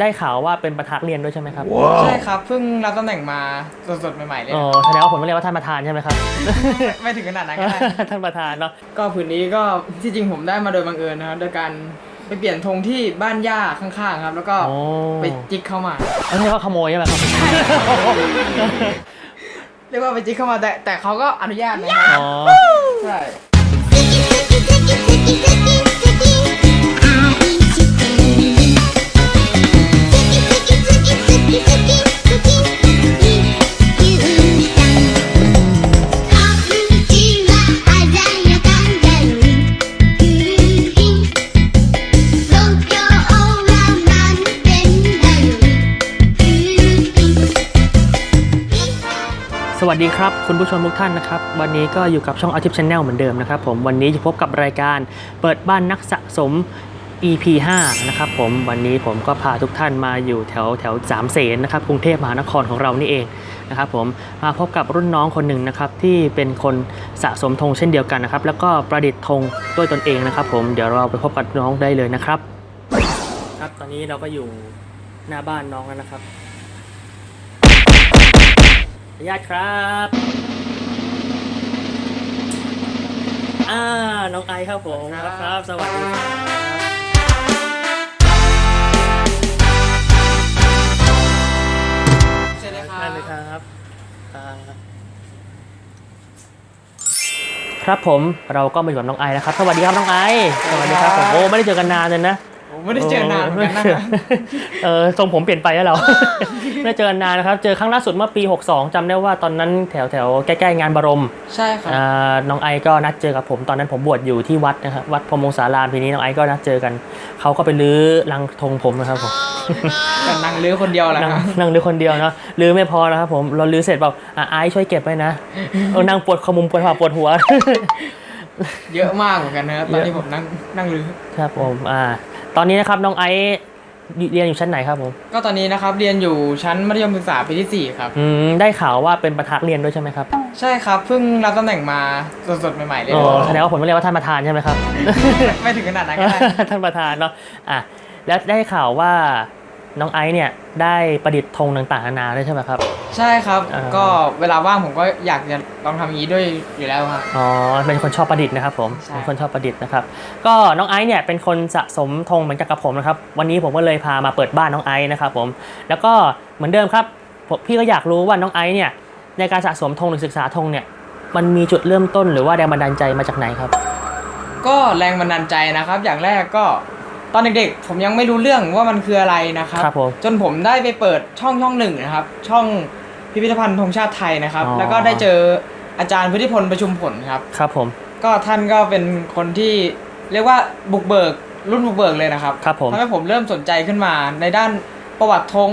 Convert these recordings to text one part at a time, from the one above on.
ได้ข่าวว่าเป็นประธานเรียนด้วยใช่ไหมครับ ใช่ครับเพิ่งรับตำแหน่งมาสดๆใหม่ๆเลยอ๋อแสดงว่าผมต้องเรียกว่าท่านประธานใช่ไหมครับ ไม่ถึงขนาดนั้นก็ได้ท่านประธานเนาะก็ผืนนี้ก็ที่จริงผมได้มาโดยบังเอิญนะครับโดยการไปเปลี่ยนธงที่บ้านย่าข้างๆครับ แล้วก็โอ้ไปจิกเข้ามาไม่ใช่ว่าขโมยใช่ไหมครับเรียกว่าไปจิกเข้ามาแต่แต่เขาก็อนุญาตนะครับอ๋อใช่ สวัสดีครับคุณผู้ชมทุกท่านนะครับ วันนี้ก็อยู่กับช่องอาทิตย์ชาแนลเหมือนเดิมนะครับผมวันนี้จะพบกับรายการเปิดบ้านนักสะสม EP 5 นะครับผมวันนี้ผมก็พาทุกท่านมาอยู่แถวแถวสามเสนนะครับกรุงเทพมหานครของเรานี่เองนะครับผมมาพบกับรุ่นน้องคนหนึ่งนะครับที่เป็นคนสะสมธงเช่นเดียวกันนะครับแล้วก็ประดิษฐ์ธงด้วยตนเองนะครับ ผมเดี๋ยวเราไปพบกับน้องได้เลยนะครับ ครับตอนนี้เราก็อยู่หน้าบ้านน้องแล้วนะครับญาติครับอ่าน้องไอครับผมครับครับสวัสดีครับ เชิญเลยครัได้บเลยครับอ่าครับผมเราก็มาอยู่กับน้องไอนะครับ สวัสดีครับน้องไอสวัสดีครับผมโอ้ไม่ได้เจอกันนานเลยนะผม ไม่ได้เจอนานเหมือนกันนะเออทรงผมเปลี่ยนไปแล้วเรา ไม่ได้เจอกันนานนะครับ เจอครั้งล่าสุดเมื่อปี 62จำได้ว่าตอนนั้นแถวแถวใกล้ๆงานบรม ใช่ครับอ่าน้องไอก็นัดเจอกับผมตอนนั้นผมบวชอยู่ที่วัดนะครับวัดพรหมวงศารามทีนี้น้องไอก็นัดเจอกันเขาก็ไปลื้อรังธงผมนะครับผมแต่นั่งเรือคนเดียวแหละนั่งครับนั่งลื้อคนเดียวเนาะลื้อไม่พอนะครับผมเราลื้อเสร็จบอกอะไอช่วยเก็บไว้นะเออนั่งปวดขมุมปวดหัวปวดหัวเยอะมากเหมือนกันนะครับตอนที่เยอะผมนั่งนั่งเรือครับผมอ่า ตอนนี้นะครับน้องไอเรียนอยู่ชั้นไหนครับผมก็ตอนนี้นะครับเรียนอยู่ชั้นมัธยมศึกษาปีที่สี่ครับ อืมได้ข่าวว่าเป็นประธานเรียนด้วยใช่ไหมครับใช่ครับเพิ่งรับตำแหน่งมาสดๆใหม่ๆเลยอ๋อแสดงว่าผมต้องเรียกว่าท่านประธานใช่ไหมครับ ไม่ถึงขนาดนั้นก็ได้ ท่านประธานเนาะอะแล้วได้ข่าวว่า น้องไอซ์เนี่ยได้ประดิษฐ์ธงต่างๆนานาด้วยใช่ไหมครับ ใช่ครับ อ่า ก็เวลาว่างผมก็อยากจะลองทำอย่างนี้ด้วยอยู่แล้วครับ อ๋อ เป็นคนชอบประดิษฐ์นะครับผม ใช่ เป็นคนชอบประดิษฐ์นะครับ ก็น้องไอซ์เนี่ยเป็นคนสะสมธงเหมือนกับกับผมนะครับ วันนี้ผมก็เลยพามาเปิดบ้านน้องไอซ์นะครับผม แล้วก็เหมือนเดิมครับผมพี่ก็อยากรู้ว่าน้องไอซ์เนี่ยในการสะสมธงหรือศึกษาธงเนี่ย มันมีจุดเริ่มต้นหรือว่าแรงบันดาลใจมาจากไหนครับ ก็แรงบันดาลใจนะครับ อย่างแรกก็ ตอนเด็กๆผมยังไม่รู้เรื่องว่ามันคืออะไรนะครับครับผม จนผมได้ไปเปิดช่องช่องหนึ่งนะครับ ช่องพิพิธภัณฑ์ธงชาติไทยนะครับ อ๋อ แล้วก็ได้เจออาจารย์พุทธิพลประชุมผลครับ ครับผมก็ท่านก็เป็นคนที่เรียกว่าบุกเบิกรุ่นบุกเบิกเลยนะครับครับผม ทำให้ผมเริ่มสนใจขึ้นมาในด้านประวัติธง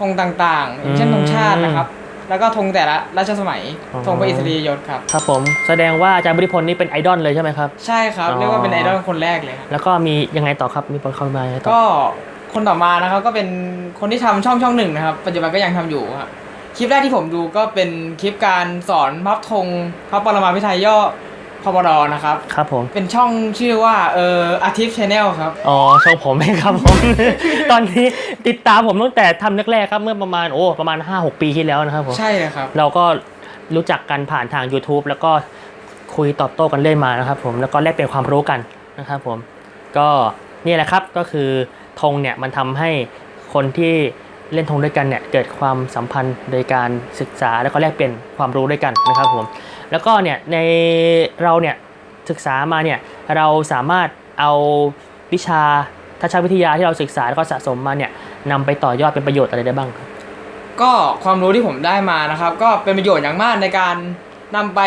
ธงต่างๆอย่างเช่นอืมธงชาตินะครับ แล้วก็ธงแต่ละรัชสมัยอ๋อ ธงพระอิสริยยศครับ ครับผมแสดงว่าอาจารย์บริพลนี่เป็นไอดอลเลยใช่ไหมครับ ใช่ครับ อ๋อ เรียกว่าเป็นไอดอลคนแรกเลยครับแล้วก็มียังไงต่อครับมีคนเข้ามายังไงต่อก็คนต่อมานะครับก็เป็นคนที่ทำช่องช่องหนึ่งนะครับ ปัจจุบันก็ยังทำอยู่ครับคลิปแรกที่ผมดูก็เป็นคลิปการสอนพับธงพระปรมาภิไธยย่อ พบรนะครับ ครับผม เป็นช่องชื่อว่าเอ่ออาทิตย์ชาแนลครับ อ๋อช่องผมเองครับผม ตอนนี้ติดตามผมตั้งแต่ทำแรกๆครับเมื่อประมาณโอ้ประมาณ 5-6 ปีที่แล้วนะครับผมใช่เลยครับ เราก็รู้จักกันผ่านทาง YouTube แล้วก็คุยตอบโต้กันเรื่อยมานะครับผมแล้วก็แลกเปลี่ยนความรู้กันนะครับผม ก็นี่แหละครับก็คือธงเนี่ยมันทำให้คนที่เล่นธงด้วยกันเนี่ยเกิดความสัมพันธ์โดยการศึกษาแล้วก็แลกเปลี่ยนความรู้ด้วยกันนะครับผม แล้วก็เนี่ยในเราเนี่ยศึกษามาเนี่ยเราสามารถเอาวิชาทัศนวิทยาที่เราศึกษาแล้วก็สะสมมาเนี่ยนำไปต่อยอดเป็นประโยชน์อะไรได้บ้างครับก็ความรู้ที่ผมได้มานะครับ ก็เป็นประโยชน์อย่างมากในการนำไป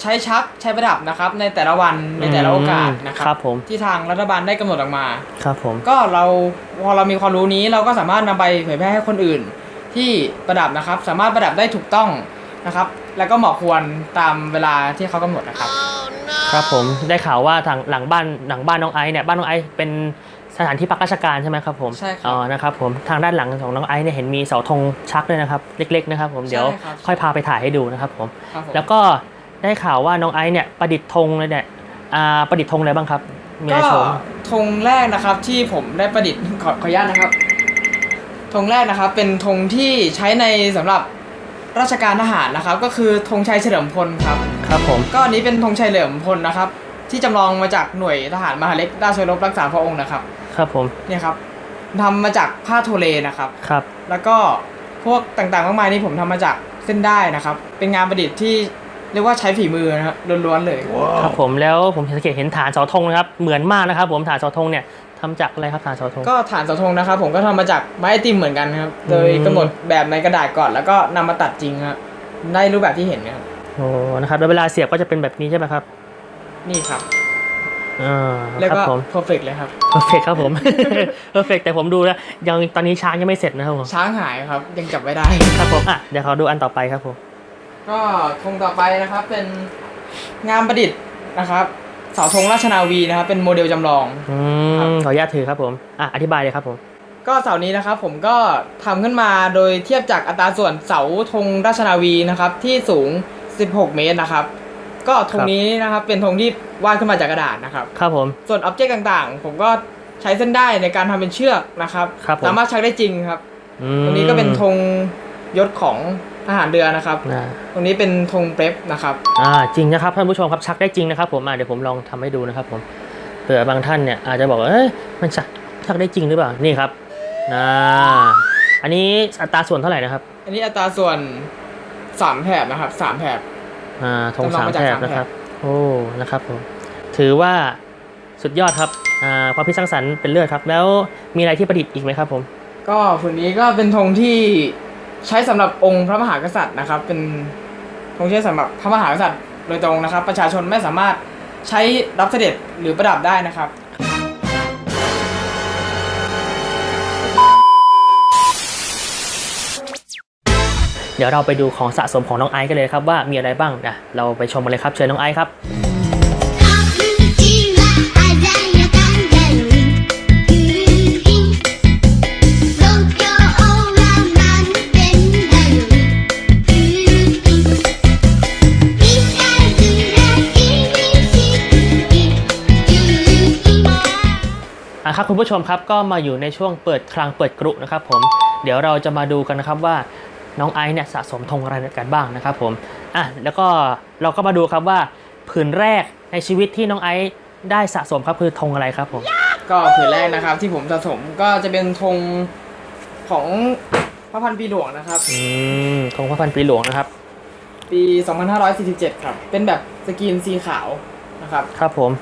ใช้ชักใช้ประดับนะครับ ในแต่ละวันในแต่ละโอกาสนะคครัรับบผมที่ทางรัฐบาลได้กำหนดออกมาครับผมก็เราพอเรามีความรู้นี้เราก็สามารถนำไปเผยแพร่ให้คนอื่น ที่ประดับนะครับ สามารถประดับได้ถูกต้อง นะครับ แล้วก็เหมาะควรตามเวลาที่เขากำหนดนะครับ ครับผมได้ข่าวว่าทางหลังบ้านหลังบ้านน้องไอซ์เนี่ยบ้านน้องไอซ์เป็นสถานที่พักราชการใช่ไหมครับผมใช่ครับอ๋อนะครับผมทางด้านหลังของน้องไอซ์เนี่ยเห็นมีเสาธงชักด้วยนะครับ เล็ก ๆ นะครับ ผมเดี๋ยวใช่ครับค่อยพาไปถ่ายให้ดูนะครับผมครับผม แล้วก็ได้ข่าวว่าน้องไอซ์เนี่ยประดิษฐ์ธงเลยเนี่ยอ่าประดิษฐ์ธงอะไรบ้างครับมีอะไรก็โชว์ธงแรกนะครับที่ผมได้ประดิษฐ์ขอขออนุญาตนะครับธงแรกนะครับ เป็นธงที่ใช้ในสำหรับ ราชการทหารนะครับก็คือธงชัยเฉลิมพลครับ ครับผม ก็อันนี้เป็นธงชัยเฉลิมพลนะครับ ที่จำลองมาจากหน่วยทหารมหาดเล็กราชรบรักษาพระองค์นะครับครับผม เนี่ยครับทำมาจากผ้าโทเลนะครับ ครับ แล้วก็พวกต่างๆมากมายนี่ผมทำมาจากเส้นได้นะครับ เป็นงานประดิษฐ์ที่เรียกว่าใช้ฝีมือนะครับล้วนๆเลย ครับผมแล้วผมสังเกตเห็นฐานเสาธงนะครับเหมือนมากนะครับ ผมฐานเสาธงเนี่ย ทำจากอะไรครับฐานเสาธงก็ฐานเสาธงนะครับ ผมก็ทำมาจากไม้ไอติมเหมือนกันครับ โดยอืมกำหนดแบบในกระดาษก่อนแล้วก็นำมาตัดจริงครับได้รูปแบบที่เห็นนะครับโอ้นะครับแล้วเวลาเสียบก็จะเป็นแบบนี้ใช่ไหมครับ นี่ครับอ่าแล้วครับก็ผม perfect เลยครับเพอร์เฟกครับผมเพอร์เฟกแต่ผมดูแล้วยังตอนนี้ช้างยังไม่เสร็จนะครับผมช้างหายครับ ยังจับไม่ได้ครับผมอะเดี๋ยวขอดูอันต่อไปครับผมก็ธงต่อไปนะครับเป็นงานประดิษฐ์นะครับ เสาธงราชนาวีนะครับเป็นโมเดลจำลอง อืครับมขออนุญาตถือครับผมอะอธิบายเลยครับผม ก็เสานี้นะครับผมก็ทำขึ้นมาโดยเทียบจากอัตราส่วนเสาธงราชนาวีนะครับที่สูง 16 เมตรนะครับ ก็ธงนี้นะครับเป็นธงที่วาดขึ้นมาจากกระดาษนะครับ ครับผม ส่วนอ็อบเจกต์ต่างๆ ผมก็ใช้เส้นได้ในการทำเป็นเชือกนะครับ ครับผม สามารถชักได้จริงครับ อืมตรงนี้ก็เป็นธงยศของ ทหารเรือนะครับ อ่า ตรงนี้เป็นธงเปรฟนะครับอ่าจริงนะครับท่านผู้ชมครับชักได้จริงนะครับผมอะเดี๋ยวผมลองทำให้ดูนะครับผมเผื่อบางท่านเนี่ยอาจจะบอกว่าเอ้ยมันชักชักได้จริงหรือเปล่านี่ครับอ่าอันนี้อัตราส่วนเท่าไหร่นะครับอันนี้อัตราส่วนสามแถบนะครับสามแถบ อ่าธงจำลองสามมาจากแถบสามแถบนะครับโอ้นะครับผมถือว่าสุดยอดครับอ่าความคิดสร้างสรรค์เป็นเลิศครับ แล้วมีอะไรที่ประดิษฐ์อีกไหมครับผมก็ผืนนี้ก็เป็นธงที่ ใช้สำหรับองค์พระมหากษัตริย์นะครับ เป็นธงใช้สำหรับพระมหากษัตริย์โดยตรงนะครับ ประชาชนไม่สามารถใช้รับเสด็จหรือประดับได้นะครับ เดี๋ยวเราไปดูของสะสมของน้องไอซ์กันเลยครับว่ามีอะไรบ้างนะเราไปชมกันเลยครับเชิญน้องไอซ์ครับ ครับคุณผู้ชมครับก็มาอยู่ในช่วงเปิดคลังเปิดกรุนะครับผมเดี๋ยวเราจะมาดูกันนะครับว่าน้องไอซ์เนี่ยสะสมธงอะไรกันบ้างนะครับผมอะแล้วก็เราก็มาดูครับว่าผืนแรกในชีวิตที่น้องไอซ์ได้สะสมครับคือธงอะไรครับผมก็ผืนแรกนะครับที่ผมสะสมก็จะเป็นธงของพระพันปีหลวงนะครับอืมธงพระพันปีหลวงนะครับ ปี 2547 ครับ เป็นแบบสกรีนสีขาวนะครับ ครับผม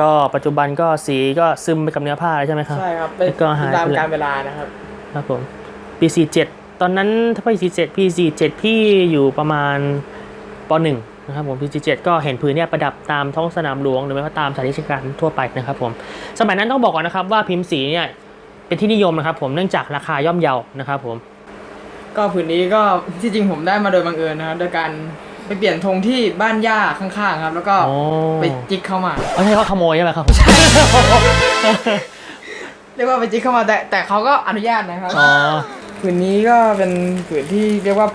ก็ปัจจุบันก็สีก็ซึมไปกับเนื้อผ้าแล้วใช่ไหมครับใช่ครับเป็นแล้วก็หายไปตามเลยการเวลานะครับ ครับผมปี47ตอนนั้นถ้าปี47ปี47พี่อยู่ประมาณป .1 นะครับผมปี47ก็เห็นผืนเนี่ยประดับตามท้องสนามหลวงหรือไม่ก็ตามสถานที่ราชการทั่วไปนะครับผมสมัยนั้นต้องบอกก่อนนะครับว่าพิมพ์สีเนี่ยเป็นที่นิยมนะครับผมเนื่องจากราคาย่อมเยานะครับผม ก็ผืนนี้ก็ที่จริงผมได้มาโดยบังเอิญนะครับโดยการ ไปเปลี่ยนธงที่บ้านย่าข้างๆครับ แล้วก็โอ้ไปจิกเข้ามา ไม่ใช่เขาขโมยใช่ไหมครับผมเรียกว่าไปจิกเข้ามาแต่แต่เขาก็อนุญาตนะครับอ๋อผืนนี้ก็เป็นผืนที่เรียกว่า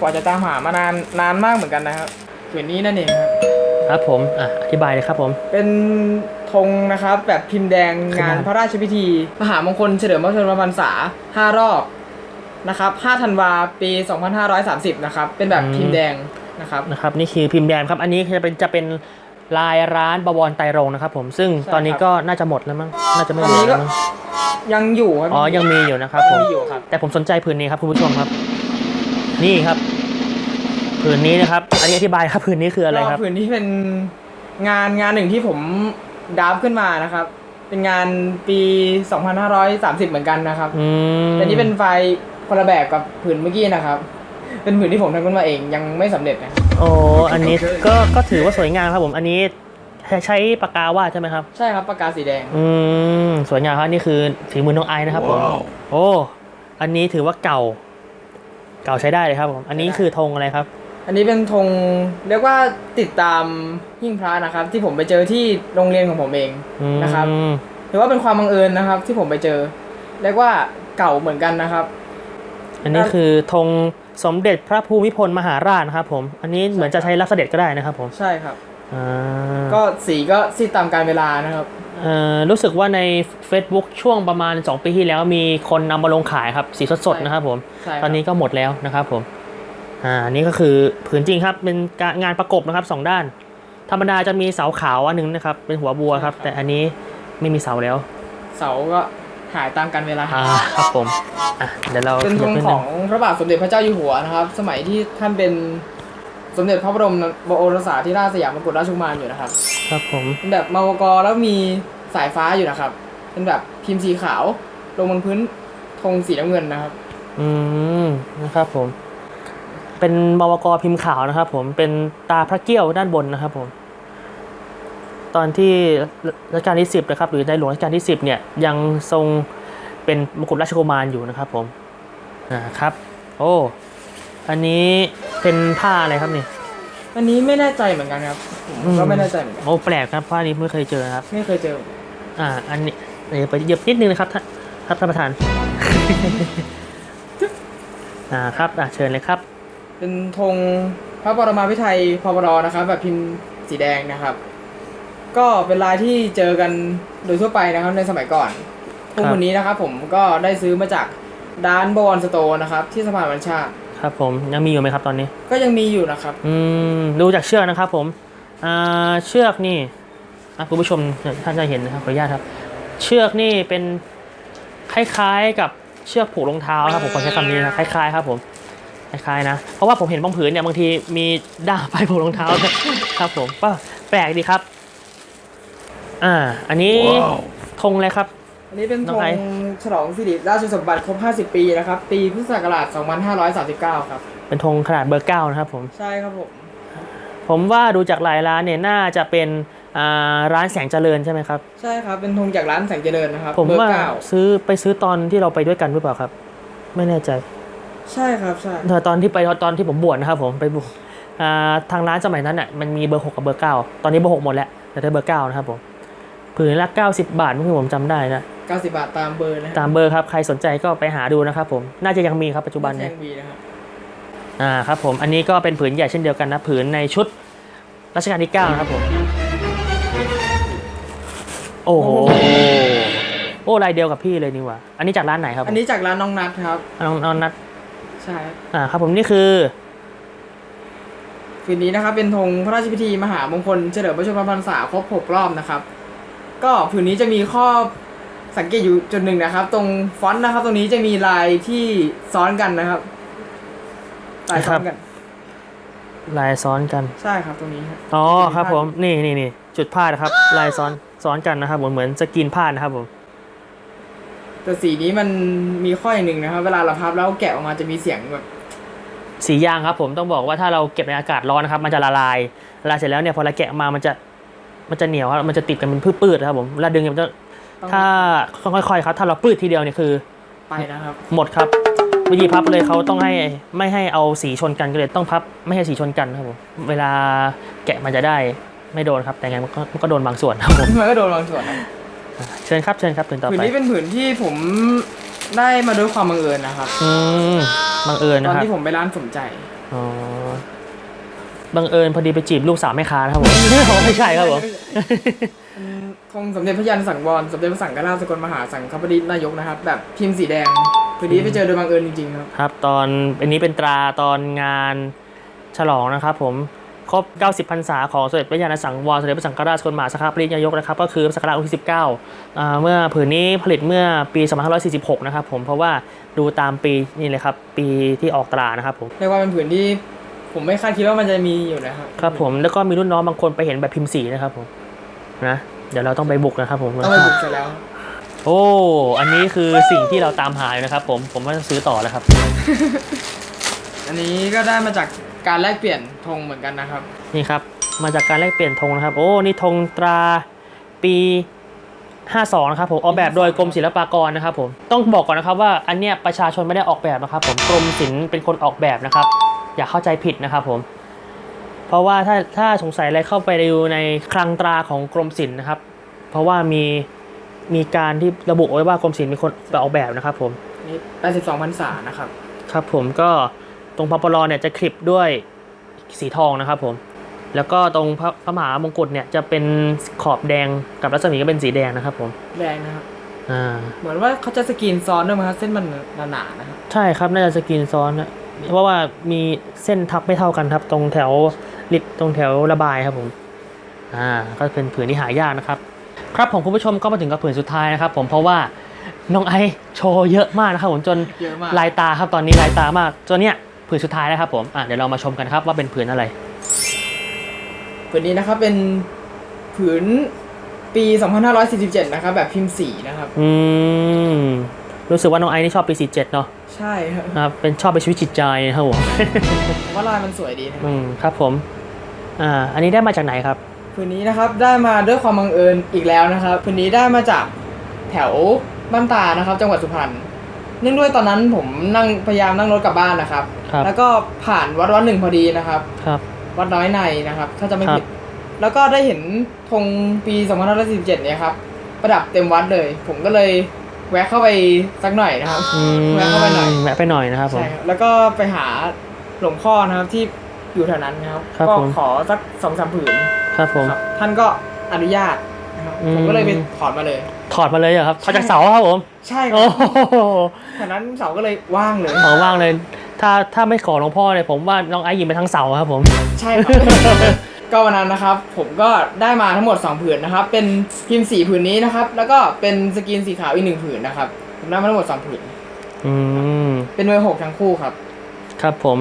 กว่าจะตามหามานานนานมากเหมือนกันนะครับผืนนี้นั่นเองครับ ครับผมอะอธิบายเลยครับผม เป็นธงนะครับแบบพิมพ์แดงงานพระราชพิธี มหามงคลเฉลิมพระชนมพรรษา5รอบนะครับ5ธันวาปี 2530 นะครับ เป็นแบบพิมพ์แดง นะครับนะครับนี่คือพิมพ์แดงครับ อันนี้จะเป็นจะเป็นลายร้านบวรไตรรงค์นะครับผมซึ่งใช่ตอนนี้ครับก็น่าจะหมดแล้วมั้งน่าจะไม่ตเหอนลืนี้อก็แล้วมั้งยังอยู่ครับอ๋อยังมีอยู่นะครับผยังมมีอยู่ครับแต่ผมสนใจผืนนี้ครับคุณผู้ชมครับ นี่ครับ ผืนนี้นะครับ อันนี้อธิบายครับผืนนี้คืออะไรครับก็ผืนนี้เป็นงานงานหนึ่งที่ผมดราฟขึ้นมานะครับ เป็นงานปี 2530 เหมือนกันนะครับอืมแต่นี่เป็นไฟล์คนละแบบกับผืนเมื่อกี้นะครับ เป็นผืนที่ผมทำขึ้นมาเองยังไม่สำเร็จนะโอ้อันนี้ก็ก็ถือว่าสวยงามครับผมอันนี้ใช้ปากกาวาดใช่ไหมครับ ใช่ครับปากกาสีแดง อืมสวยงามครับนี่คือฝีมือน้องไอซ์นะครับผมโอ้อันนี้ถือว่าเก่า เก่าใช้ได้เลยครับผมอันนี้คือธงอะไรครับ อันนี้เป็นธงเรียกว่าติดตามหิ้งพระนะครับ ที่ผมไปเจอที่โรงเรียนของผมเองอืมนะครับถือว่าเป็นความบังเอิญนะครับ ที่ผมไปเจอ เรียกว่าเก่าเหมือนกันนะครับ อันนี้คือธงสมเด็จพระภูมิพลมหาราชนะครับผม อันนี้เหมือนจะใช้รับเสด็จก็ได้นะครับผมใช่ครับอ่าก็สีก็ซีดตามการเวลานะครับเอ่อรู้สึกว่าใน Facebook ช่วงประมาณ 2 ปีที่แล้วมีคนนำมาลงขายครับ สีสดๆนะครับผมใช่ครับตอนนี้ก็หมดแล้วนะครับผมอ่านี่ก็คือผืนจริงครับเป็นการงานประกบนะครับสองด้าน ธรรมดาจะมีเสาขาวอันหนึ่งนะครับ เป็นหัวบัวครับ แต่อันนี้ไม่มีเสาแล้ว เสาก็ หายตามกันเวลา อ่าครับผมอะเดี๋ยวเราเป็นธงขยับดขนึองพระบาทสมเด็จพระเจ้าอยู่หัวนะครับ สมัยที่ท่านเป็นสมเด็จพระบรมบโอรสาธิราชสยามกุฎราชกุมารอยู่นะครับ ครับผมเป็นแบบมาวกแล้วมีสายฟ้าอยู่นะครับ เป็นแบบพิมพ์สีขาวลงบนพื้นธงสีน้ำเงินนะครับ อืมนะครับผม เป็นมวกพิมพ์ขาวนะครับ ผมเป็นตาพระเกี้ยวด้านบนนะครับผม ตอนที่รัชกาลที่สิบนะครับหรือในหลวงรัชกาลที่สิบเนี่ยยังทรงเป็นมกุฎราชกุมารอยู่นะครับผมอ่าครับโอ้อันนี้เป็นผ้าอะไรครับนี่อันนี้ไม่แน่ใจเหมือนกันครับผมก็ไม่แน่ใจเหมือนกันโอ้แปลกครับผ้านี้ไม่เคยเจอครับ ไม่เคยเจอ อ่า อันนี้เดี๋ยวไปเหยียบนิดนึงนะครับท่านครับท่านประธานอ่าครับอ่าเชิญเลยครับ เป็นธงพระบรมพิไทยพบรนะครับแบบพิมพ์สีแดงนะครับ ก็เป็นลายที่เจอกันโดยทั่วไปนะครับในสมัยก่อนธงครับวันนี้นะครับผมก็ได้ซื้อมาจากร้านบวรสโตร์นะครับ ที่สะพานวัญชาติครับผมยังมีอยู่ไหมครับตอนนี้ ก็ยังมีอยู่นะครับ อืมดูจากเชือกนะครับผมอ่าเชือกนี่อะคุณผู้ชมท่านจะเห็นนะครับขออนุญาตครับ เชือกนี่เป็นคล้ายๆกับเชือกผูกรองเท้าครับผมขอใช้คำนี้นะคล้ายๆครับผมคล้ายๆนะ เพราะว่าผมเห็นบางผืนเนี่ยบางทีมีด้ามไปผูกรองเท้าครับผมก็แปลกดีครับ อ่า อันนี้ธงอะไรครับ อันนี้เป็นน้ธองงไอซ์ ฉลองสิริราชสมบัติครบ 50 ปีนะครับ ปีพุทธศักราช 2539 ครับ เป็นธงขนาดเบอร์เก้านะครับผม ใช่ครับผม ผมว่าดูจากหลายร้านเนี่ยน่าจะเป็นอ่าร้านแสงเจริญใช่ไหมครับ ใช่ครับ เป็นธงจากร้านแสงเจริญนะครับผมเบอว่าร์เก้าซื้อไปซื้อตอนที่เราไปด้วยกันหรือเปล่าครับ ไม่แน่ใจใช่ครับ ใช่ แต่ตอนที่ไปตอนที่ผมบวชนะครับผมไปบวชอ่าทางร้านสมัยนั้นอะมันมีเบอร์หกกับเบอร์เก้าตอนนี้เบอร์หกหมดแล้วแต่ได้เบอร์เก้านะครับผม ผืนละ 90 บาทเมื่อกี้ผมจำได้นะ 90 บาทตามเบอร์นะตามเบอร์ครับ ใครสนใจก็ไปหาดูนะครับผม น่าจะยังมีครับปัจจุบันแทเนี่ยงบีนะครับอ่าครับผม อันนี้ก็เป็นผืนใหญ่เช่นเดียวกันนะ ผืนในชุดรัชกาลที่9นะครับผม โอ้โห โอ้ลายเดียวกับพี่เลยนี่หว่า อันนี้จากร้านไหนครับผมอันนี้จากร้านน้องนัทครับ น้องน้องนัดใช่อ่าครับผมนี่คือ คืนนี้นะครับเป็นธงพระราชพิธีมหามงคลเฉลิมพระชนมพรรษาครบ 6 รอบนะครับ ก็ผืนนี้จะมีข้อสังเกตอยู่จุดหนึ่งนะครับ ตรงฟอนต์นะครับ ตรงนี้จะมีลายที่ซ้อนกันนะครับลายซ้อนกัน ลายซ้อนกัน ใช่ครับตรงนี้ครับอ๋อครับผมนี่นี่นี่จุดพาดนะครับ ลายซ้อนซ้อนกันนะครับผมเหมือนสกรีนพาดนะครับผมแต่สีนี้มันมีข้ออย่างหนึ่งนะครับ เวลาเราพับแล้วแกะออกมาจะมีเสียงแบบสียางครับผมต้องบอกว่าถ้าเราเก็บในอากาศร้อนนะครับ มันจะละลายละลายเสร็จแล้วเนี่ยพอเราแกะออกมามันจะ มันจะเหนียวครับมันจะติดกันเป็นพืชๆนะครับผมเวลาดึงเนี่ยมันจะต้องถ้าค่อยๆครับ ถ้าเราปืดทีเดียวเนี่ยคือ ไปนะครับ หมดครับ วิธีพับเลยเขาต้องให้ไม่ให้เอาสีชนกันก็เลยต้องพับไม่ให้สีชนกันครับผมเวลาแกะมันจะได้ไม่โดนครับ แต่ไงมันก็มันก็โดนบางส่วนครับผมมันก็โดนบางส่วนนะเชิญครับเชิญครับถึงต่อผืนไปนี้เป็นผืนที่ผมได้มาด้วยความบังเอิญนะครับอืมบังเอิญตนะอนครับที่ผมไปร้านสมใจอ๋อ บังเอิญพอดีไปจีบลูกสาวแม่ค้านะครับผม ไม่ใช่ครับผมธงสมเด็จพระยาณสังวรสมเด็จพระสังฆราชสกลมหาสังฆปรินายกนะครับ แบบพิมพ์สีแดงผืนนี้ไปเจอโดยบังเอิญจริงๆครับครับ ตอนอันนี้เป็นตราตอนงานฉลองนะครับ ผมครบ 90 พรรษาของสมเด็จพระยาณสังวรสมเด็จพระสังฆราชสกลมหาสังฆปรินายกนะครับ ก็คือสังฆราชองค์ที่ 19อ่าเมื่อผืนนี้ผลิตเมื่อปี 2546 นะครับผมเพราะว่าดูตามปีนี่เลยครับ ปีที่ออกตรานะครับผมเรียกว่าเป็นผืนที่ ผมไม่คาดคิดว่ามันจะมีอยู่นะครับ ครับผมแล้วก็มีรุ่นน้องบางคนไปเห็นแบบพิมพ์สีนะครับผมนะเดี๋ยวเราต้องไปบุกนะครับผมต้องไปบุกเสร็จแล้ว โอ้ อันนี้คือสิ่งที่เราตามหาอยู่นะครับ ผมผมว่าจะซื้อต่อแล้วครับ อันนี้ก็ได้มาจากการแลกเปลี่ยนธงเหมือนกันนะครับ นี่ครับ มาจากการแลกเปลี่ยนธงนะครับ โอ้นี่ธงตราปี52นะครับผมออกแบบโดยกรมศิลปากรนะครับผมต้องบอกก่อนนะครับว่าอันเนี้ยประชาชนไม่ได้ออกแบบนะครับ ผมกรมศิลป์เป็นคนออกแบบนะครับ อย่าเข้าใจผิดนะครับผม เพราะว่าถ้าถ้าสงสัยอะไรเข้าไปดูในคลังตราของกรมศิลป์นะครับ เพราะว่ามีมีการที่ระบุไว้ว่ากรมศิลป์เป็นคนออกแบบนะครับ ผมนี่82พรรษานะครับ ครับผมก็ตรงพปลเนี่ยจะคลิปด้วยสีทองนะครับ ผม แล้วก็ตรงพระพระมหามงกุฎเนี่ยจะเป็นขอบแดงกับรัศมีก็เป็นสีแดงนะครับ ผมแรงนะครับอ่าเหมือนว่าเขาจะสกรีนซ้อนด้วยมั้งครับเส้นมันหนาๆนะครับ ใช่ครับน่าจะสกรีนซ้อนนะ เพราะว่ามีเส้นทับไม่เท่ากันครับ ตรงแถวลิดตรงแถวระบายครับผมอ่าก็เป็นผืนที่หายากนะครับ ครับผมคุณผู้ชมก็มาถึงกับผืนสุดท้ายนะครับผมเพราะว่าน้องไอซ์โชว์เยอะมากนะครับผมจนเยอะมาก ลายตาครับตอนนี้ลายตามากจนเนี้ยผืนสุดท้ายแล้วครับผมอะเดี๋ยวเรามาชมกันครับว่าเป็นผืนอะไร ผืนนี้นะครับเป็นผืนปี 2547 นะครับ แบบพิมพ์สีนะครับ อืม รู้สึกว่าน้องไอซ์นี่ชอบปี 47 เนาะใช่ครับครับเป็นชอบไปชีวิตจิตใจนะครับผม ผมว่าลายมันสวยดีนะครับอืมครับผม อ่า อันนี้ได้มาจากไหนครับ ผืนนี้นะครับได้มาด้วยความบังเอิญอีกแล้วนะครับผืนนี้ได้มาจากแถวบ้านตานะครับ จังหวัดสุพรรณเนื่องด้วยตอนนั้นผมนั่งพยายามนั่งรถกลับบ้านนะครับ ครับ แล้วก็ผ่านวัดวัดหนึ่งพอดีนะครับ ครับ วัดน้อยในนะครับ ถ้าจะไม่ครับผิด แล้วก็ได้เห็นธงปี2547เนี่ยครับ ประดับเต็มวัดเลย ผมก็เลย แวะเข้าไปสักหน่อยนะครับ อืมแวะเข้าไปหน่อย แวะไปหน่อยนะครับผม ใช่ครับแล้วก็ไปหาหลวงพ่อนะครับที่อยู่แถวนั้นนะครับ ครับก็ผม ขอสักสองสามผืนครับผม ครับท่านก็อนุญาตนะครับอืม ผมก็เลยไปถอดมาเลย ถอดมาเลยเหรอครับถอดจากเสาครับผม ใช่คโอ้รับโหแถวนั้นเสาก็เลยว่างเลยหอว่างเลย ถ้าถ้าไม่ขอหลวงพ่อเนี่ยผมว่าน้องไอซ์ยิงไปทั้งเสาครับผม ใช่ครับ ก็วันนั้นนะครับ ผมก็ได้มาทั้งหมด 2 ผืนนะครับ เป็นพิมพ์สีผืนนี้นะครับ แล้วก็เป็นสกรีนสีขาวอีกหนึ่งผืนนะครับผมได้มาทั้งหมด 2 ผืน อืม เป็นเบอร์หกทั้งคู่ครับ ครับผม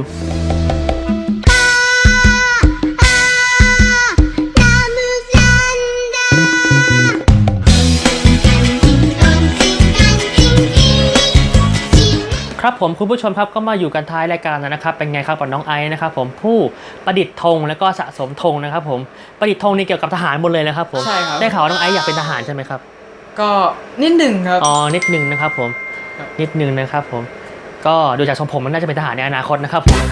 ครับผมคุณผู้ชมครับก็มาอยู่กันท้ายรายการแล้วนะครับ เป็นไงครับกับน้องไอซ์นะครับผมผู้ประดิษฐ์ธงแล้วก็สะสมธงนะครับผมประดิษฐ์ธงนี่เกี่ยวกับทหารหมดเลยนะครับผมใช่ครับ ได้ข่าวว่าน้องไอซ์อยากเป็นทหารใช่ไหมครับก็นิดหนึ่งครับ อ๋อนิดนึงนะครับผมครับ นิดนึงนะครับผม ก็ดูจากทรงผมมันน่าจะเป็นทหารในอนาคตนะครับผม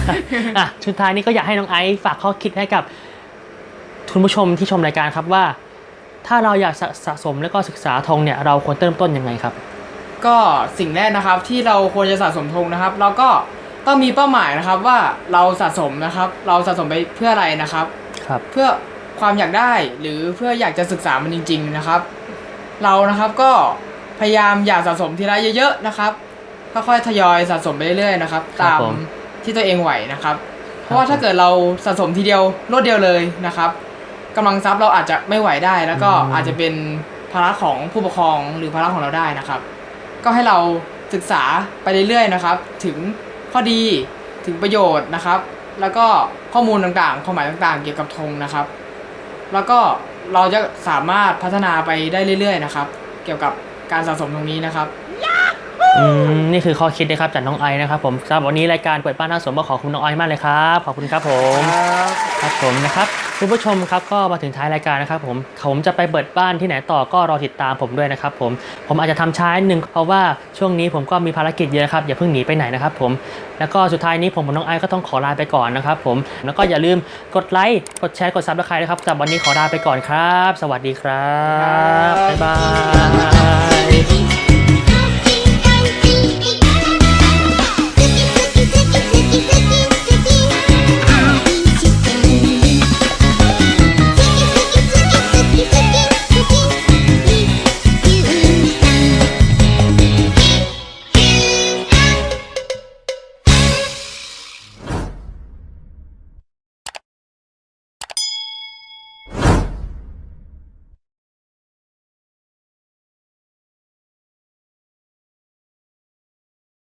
อะสุดท้ายนี้ก็อยากให้น้องไอซ์ฝากข้อคิดให้กับคุณผู้ชมที่ชมรายการครับว่า ถ้าเราอยากสะสะสมแล้วก็ศึกษาธงเนี่ยเราควรเริ่มต้นยังไงครับ ก็สิ่งแรกนะครับที่เราควรจะสะสมธงนะครับ เราก็ต้องมีเป้าหมายนะครับว่าเราสะสมนะครับ เราสะสมไปเพื่ออะไรนะครับ ครับ เพื่อความอยากได้หรือเพื่ออยากจะศึกษามันจริง ๆนะครับ เรานะครับก็พยายามอย่าสะสมทีละเยอะๆนะครับค่อยๆทยอยสะสมไปเรื่อยๆนะครับ ครับตามผมที่ตัวเองไหวนะครับ เพครับราะว่าถ้าเกิดเราสะสมทีเดียวรวดเดียวเลยนะครับกำลังทรัพย์เราอาจจะไม่ไหวได้ แล้วก็อาจจะเป็นภาระของผู้ปกครองหรือภาระของเราได้นะครับ ก็ให้เราศึกษาไปเรื่อยๆนะครับ ถึงข้อดีถึงประโยชน์นะครับ แล้วก็ข้อมูลต่างๆ ความหมายต่างๆ เกี่ยวกับธงนะครับ แล้วก็เราจะสามารถพัฒนาไปได้เรื่อยๆนะครับ เกี่ยวกับการสะสมตรงนี้นะครับอืมนี่คือข้อคิดนะครับจากน้องไอซ์นะครับผมสำหรับวันนี้รายการเปิดบ้านหน้าสวนก็ขอบคุณน้องไอซ์มากเลยครับขอบคุณครับผมครับผมนะครับ คุณผู้ชมครับก็มาถึงท้ายรายการนะครับผมผมจะไปเปิดบ้านที่ไหนต่อก็รอติดตามผมด้วยนะครับผมผมอาจจะทำช้านิดนึงเพราะว่าช่วงนี้ผมก็มีภารกิจเยอะครับอย่าเพิ่งหนีไปไหนนะครับผมแล้วก็สุดท้ายนี้ผมกับน้องไอซ์ก็ต้องขอลาไปก่อนนะครับผมแล้วก็อย่าลืมกดไลค์กดแชร์กดซับสไครต์นะครับสำหรับวันนี้ขอลาไปก่อนครับ สวัสดีครับบ๊ายบาย